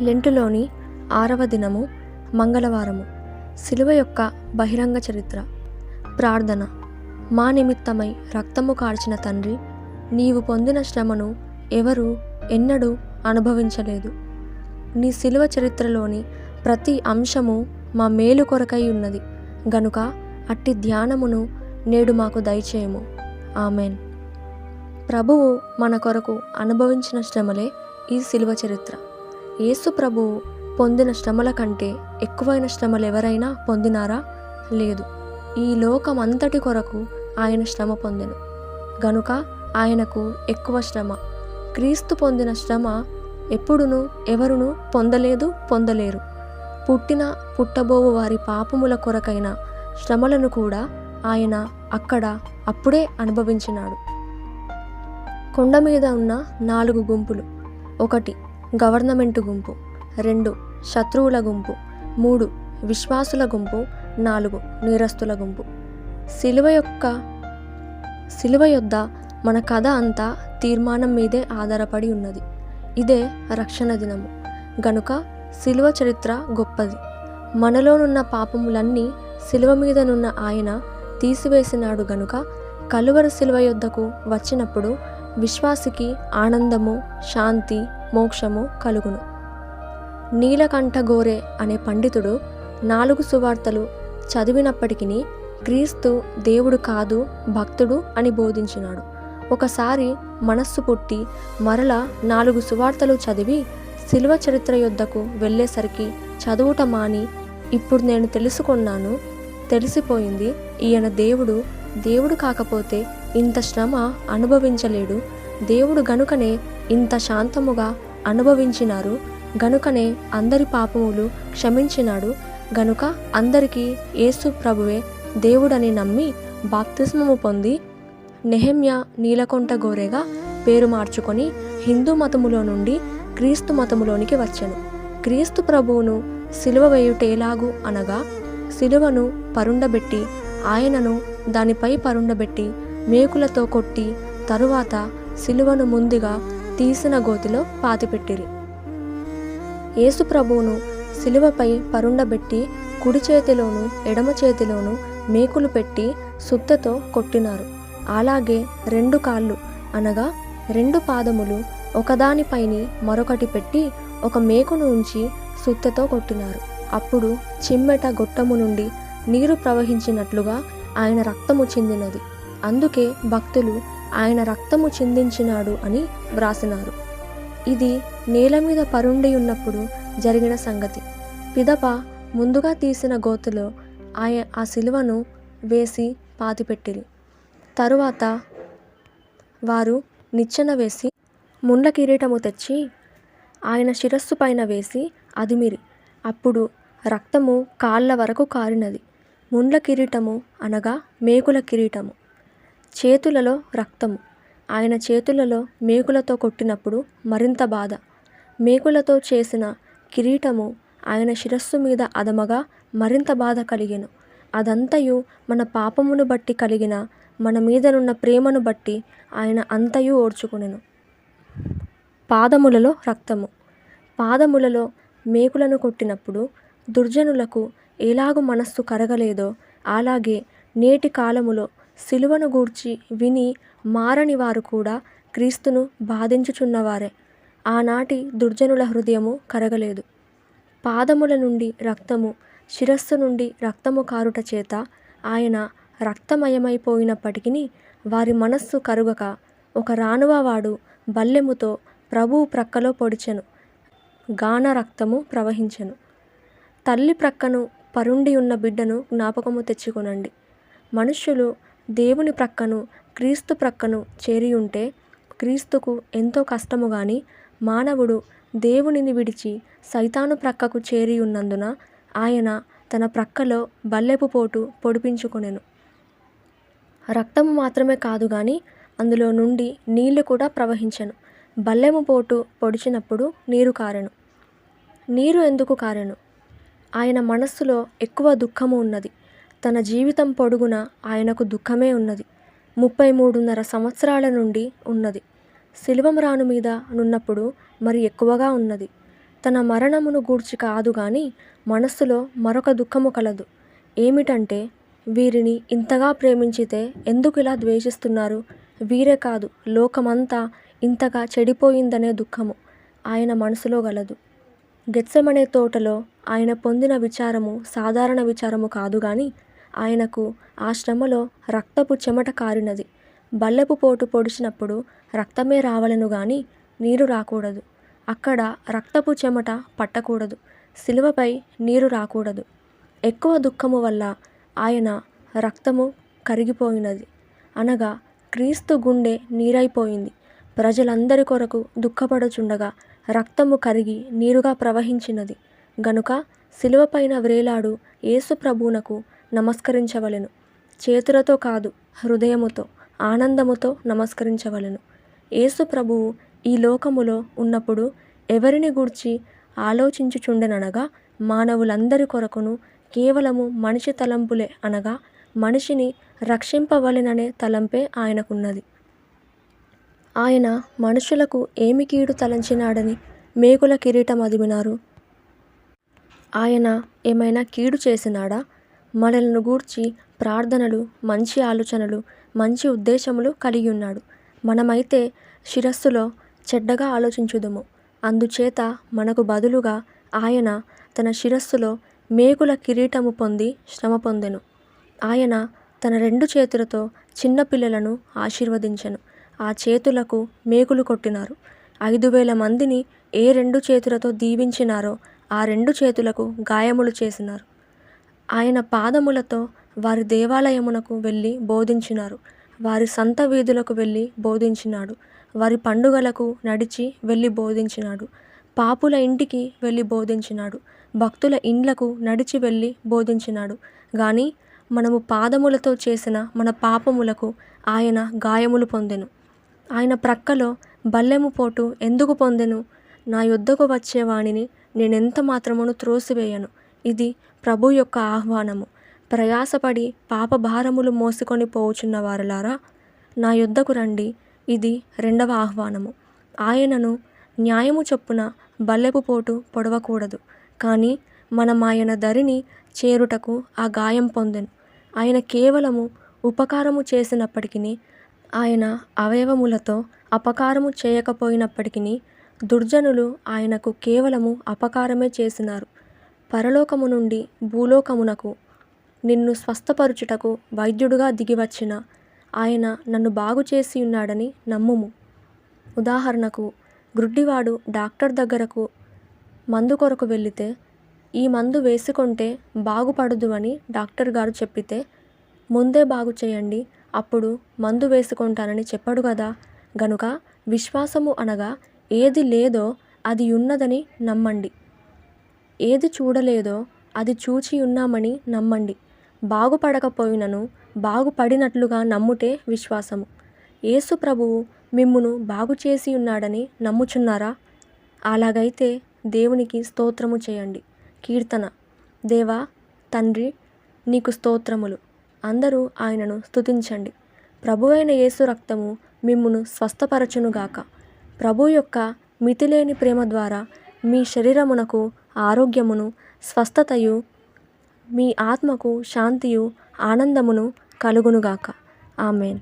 లెంటులోని ఆరవ దినము మంగళవారము శిలువ యొక్క బహిరంగ చరిత్ర. ప్రార్థన. మా నిమిత్తమై రక్తము కార్చిన తండ్రి నీవు పొందిన శ్రమను ఎవరు ఎన్నడూ అనుభవించలేదు. నీ శిలువ చరిత్రలోని ప్రతి అంశము మా మేలు కొరకై ఉన్నది. గనుక అట్టి ధ్యానమును నేడు మాకు దయచేయము. ఆమెన్. ప్రభువు మన కొరకు అనుభవించిన శ్రమలే ఈ శిలువ చరిత్ర. యేసు ప్రభువు పొందిన శ్రమల కంటే ఎక్కువైన శ్రమలు ఎవరైనా పొందినారా? లేదు. ఈ లోకం అంతటి కొరకు ఆయన శ్రమ పొందెను. గనుక ఆయనకు ఎక్కువ శ్రమ. క్రీస్తు పొందిన శ్రమ ఎప్పుడును ఎవరును పొందలేదు పొందలేరు. పుట్టిన పుట్టబోవు వారి పాపముల కొరకైన శ్రమలను కూడా ఆయన అక్కడ అప్పుడే అనుభవించినాడు. కొండ మీద ఉన్న నాలుగు గుంపులు. ఒకటి గవర్నమెంట్ గుంపు. రెండు శత్రువుల గుంపు. మూడు విశ్వాసుల గుంపు. నాలుగు నేరస్తుల గుంపు. శిలువ యొక్క శిలువ యొద్ద మన కథ అంతా తీర్మానం మీదే ఆధారపడి ఉన్నది. ఇదే రక్షణ దినము. గనుక శిలువ చరిత్ర గొప్పది. మనలోనున్న పాపములన్నీ శిలువ మీదనున్న ఆయన తీసివేసినాడు గనుక కలువరు శిలువ యొద్దకు వచ్చినప్పుడు విశ్వాసికి ఆనందము శాంతి మోక్షము కలుగును. నీలకంఠ గోరే అనే పండితుడు నాలుగు సువార్తలు చదివినప్పటికీ క్రీస్తు దేవుడు కాదు భక్తుడు అని బోధించినాడు. ఒకసారి మనస్సు పుట్టి మరల నాలుగు సువార్తలు చదివి శిలువ చరిత్ర యొద్దకు వెళ్ళేసరికి చదువుట మాని ఇప్పుడు నేను తెలుసుకున్నాను తెలిసిపోయింది ఈయన దేవుడు దేవుడు కాకపోతే ఇంత శ్రమ అనుభవించలేడు. దేవుడు గనుకనే ఇంత శాంతముగా అనుభవించినారు గనుకనే అందరి పాపములు క్షమించినాడు గనుక అందరికీ యేసు ప్రభువే దేవుడని నమ్మి బాప్తిస్మము పొంది నెహమ్య నీలకొంట గోరెగా పేరు మార్చుకొని హిందూ మతములో నుండి క్రీస్తు మతములోనికి వచ్చెను. క్రీస్తు ప్రభువును సిలువ వేయుటేలాగు అనగా సిలువను పరుండబెట్టి ఆయనను దానిపై పరుండబెట్టి మేకులతో కొట్టి తరువాత సిలువను ముందుగా తీసిన గోతిలో పాతిపెట్టిరి. యేసుప్రభువును సిలువపై పరుండబెట్టి కుడి చేతిలోను ఎడమ చేతిలోను మేకులు పెట్టి సుత్తతో కొట్టినారు. అలాగే రెండు కాళ్ళు అనగా రెండు పాదములు ఒకదానిపైని మరొకటి పెట్టి ఒక మేకును ఉంచి సుత్తతో కొట్టినారు. అప్పుడు చిమ్మెట గొట్టము నుండి నీరు ప్రవహించినట్లుగా ఆయన రక్తము చెందినది. అందుకే భక్తులు ఆయన రక్తము చిందించినాడు అని వ్రాసినారు. ఇది నేల మీద పరుండి ఉన్నప్పుడు జరిగిన సంగతి. పిదప ముందుగా తీసిన గోతులో ఆయ ఆ శిలువను వేసి పాతిపెట్టిరి. తరువాత వారు నిచ్చెన వేసి ముండ్ల కిరీటము తెచ్చి ఆయన శిరస్సు పైన వేసి అదిమిరి. అప్పుడు రక్తము కాళ్ళ వరకు కారినది. ముండ్ల కిరీటము అనగా మేకుల కిరీటము. చేతులలో రక్తము. ఆయన చేతులలో మేకులతో కొట్టినప్పుడు మరింత బాధ. మేకులతో చేసిన కిరీటము ఆయన శిరస్సు మీద అదమగా మరింత బాధ కలిగెను. అదంతయు మన పాపమును బట్టి కలిగిన మన మీదనున్న ప్రేమను బట్టి ఆయన అంతయు ఓర్చుకునెను. పాదములలో రక్తము. పాదములలో మేకులను కొట్టినప్పుడు దుర్జనులకు ఎలాగు మనస్సు కరగలేదో అలాగే నేటి కాలములో సిలువను గూర్చి విని మారని వారు కూడా క్రీస్తును బాధించుచున్నవారే. ఆనాటి దుర్జనుల హృదయము కరగలేదు. పాదముల నుండి రక్తము శిరస్సు నుండి రక్తము కారుట చేత ఆయన రక్తమయమైపోయినప్పటికీ వారి మనస్సు కరుగక ఒక రానువవాడు బల్లెముతో ప్రభువు ప్రక్కలో పొడిచెను గాన రక్తము ప్రవహించెను. తల్లి ప్రక్కను పరుండి ఉన్న బిడ్డను జ్ఞాపకము తెచ్చుకొనండి. మనుష్యులు దేవుని ప్రక్కను క్రీస్తు ప్రక్కను చేరి ఉంటే క్రీస్తుకు ఎంతో కష్టము గాని మానవుడు దేవునిని విడిచి సైతాను ప్రక్కకు చేరి ఉన్నందున ఆయన తన ప్రక్కలో బల్లెపు పోటు పొడిపించుకొనెను. రక్తము మాత్రమే కాదు గాని అందులో నుండి నీళ్ళు కూడా ప్రవహించెను. బల్లెము పోటు పొడిచినప్పుడు నీరు కారెను. నీరు ఎందుకు కారెను? ఆయన మనస్సులో ఎక్కువ దుఃఖము ఉన్నది. తన జీవితం పొడుగున ఆయనకు దుఃఖమే ఉన్నది. ముప్పై మూడున్నర సంవత్సరాల నుండి ఉన్నది. శిలువమరాను మీద నున్నప్పుడు మరి ఎక్కువగా ఉన్నది. తన మరణమును గూర్చి కాదు గాని మనస్సులో మరొక దుఃఖము కలదు. ఏమిటంటే వీరిని ఇంతగా ప్రేమించితే ఎందుకు ఇలా ద్వేషిస్తున్నారు? వీరే కాదు లోకమంతా ఇంతగా చెడిపోయిందనే దుఃఖము ఆయన మనసులో గలదు. గెత్సమనే తోటలో ఆయన పొందిన విచారము సాధారణ విచారము కాదు కానీ ఆయనకు ఆ శ్రమలో రక్తపు చెమట కారినది. బల్లెపు పోటు పొడిచినప్పుడు రక్తమే రావలెను గాని నీరు రాకూడదు. అక్కడ రక్తపు చెమట పట్టకూడదు. శిలువపై నీరు రాకూడదు. ఎక్కువ దుఃఖము వల్ల ఆయన రక్తము కరిగిపోయినది. అనగా క్రీస్తు గుండె నీరైపోయింది. ప్రజలందరి కొరకు దుఃఖపడుచుండగా రక్తము కరిగి నీరుగా ప్రవహించినది. గనుక శిలువపైన వ్రేలాడు యేసు ప్రభువునకు నమస్కరించవలెను. చేతులతో కాదు హృదయముతో ఆనందముతో నమస్కరించవలెను. యేసు ప్రభువు ఈ లోకములో ఉన్నప్పుడు ఎవరిని గూర్చి ఆలోచించుచుండెనగా మానవులందరి కొరకును కేవలము మనిషి తలంపులే అనగా మనిషిని రక్షింపవలెననే తలంపే ఆయనకున్నది. ఆయన మనుషులకు ఏమి కీడు తలంచినాడని మేకుల కిరీటం అదిమినారు? ఆయన ఏమైనా కీడు చేసినాడా? మనలను గూర్చి ప్రార్థనలు మంచి ఆలోచనలు మంచి ఉద్దేశములు కలిగి ఉన్నాడు. మనమైతే శిరస్సులో చెడ్డగా ఆలోచించుదుము. అందుచేత మనకు బదులుగా ఆయన తన శిరస్సులో మేకుల కిరీటము పొంది శ్రమ పొందెను. ఆయన తన రెండు చేతులతో చిన్న పిల్లలను ఆశీర్వదించెను. ఆ చేతులకు మేకులు కొట్టినారు. ఐదు వేల మందిని ఏ రెండు చేతులతో దీవించినారో ఆ రెండు చేతులకు గాయములు చేసినారు. ఆయన పాదములతో వారి దేవాలయమునకు వెళ్ళి బోధించినారు. వారి సంత వీధులకు వెళ్ళి బోధించినాడు. వారి పండుగలకు నడిచి వెళ్ళి బోధించినాడు. పాపుల ఇంటికి వెళ్ళి బోధించినాడు. భక్తుల ఇండ్లకు నడిచి వెళ్ళి బోధించినాడు. కానీ మనము పాదములతో చేసిన మన పాపములకు ఆయన గాయములు పొందెను. ఆయన ప్రక్కలో బల్లెము పోటు ఎందుకు పొందెను? నా యొద్దకు వచ్చేవానిని నేనెంత మాత్రమును త్రోసివేయను? ఇది ప్రభు యొక్క ఆహ్వానము. ప్రయాసపడి పాపభారములు మోసుకొని పోవుచున్న వారులారా నా యొద్దకు రండి. ఇది రెండవ ఆహ్వానము. ఆయనను న్యాయము చొప్పున బల్లెపు పోటు పొడవకూడదు. కానీ మనం ఆయన దరిని చేరుటకు ఆ గాయం పొందెను. ఆయన కేవలము ఉపకారము చేసినప్పటికీ ఆయన అవయవములతో అపకారము చేయకపోయినప్పటికీ దుర్జనులు ఆయనకు కేవలము అపకారమే చేసినారు. పరలోకము నుండి భూలోకమునకు నిన్ను స్వస్థపరుచుటకు వైద్యుడుగా దిగివచ్చిన ఆయన నన్ను బాగు చేసి ఉన్నాడని నమ్ముము. ఉదాహరణకు గ్రుడ్డివాడు డాక్టర్ దగ్గరకు మందు కొరకు వెళితే ఈ మందు వేసుకుంటే బాగుపడదు అని డాక్టర్ గారు చెప్పితే ముందే బాగు చేయండి అప్పుడు మందు వేసుకుంటానని చెప్పడు కదా గనుక విశ్వాసము అనగా ఏది లేదో అది ఉన్నదని నమ్మండి. ఏది చూడలేదో అది చూచి ఉన్నామని నమ్మండి. బాగుపడకపోయినను బాగుపడినట్లుగా నమ్ముటే విశ్వాసము. యేసు ప్రభువు మిమ్మును బాగు చేసి ఉన్నాడని నమ్ముచున్నారా? అలాగైతే దేవునికి స్తోత్రము చేయండి. కీర్తన. దేవా తండ్రి నీకు స్తోత్రములు. అందరూ ఆయనను స్తుతించండి. ప్రభువైన యేసు రక్తము మిమ్మును స్వస్థపరచునుగాక. ప్రభు యొక్క మితిలేని ప్రేమ ద్వారా మీ శరీరమునకు ఆరోగ్యమును స్వస్థతయు మీ ఆత్మకు శాంతియు ఆనందమును కలుగునుగాక. ఆమెన్.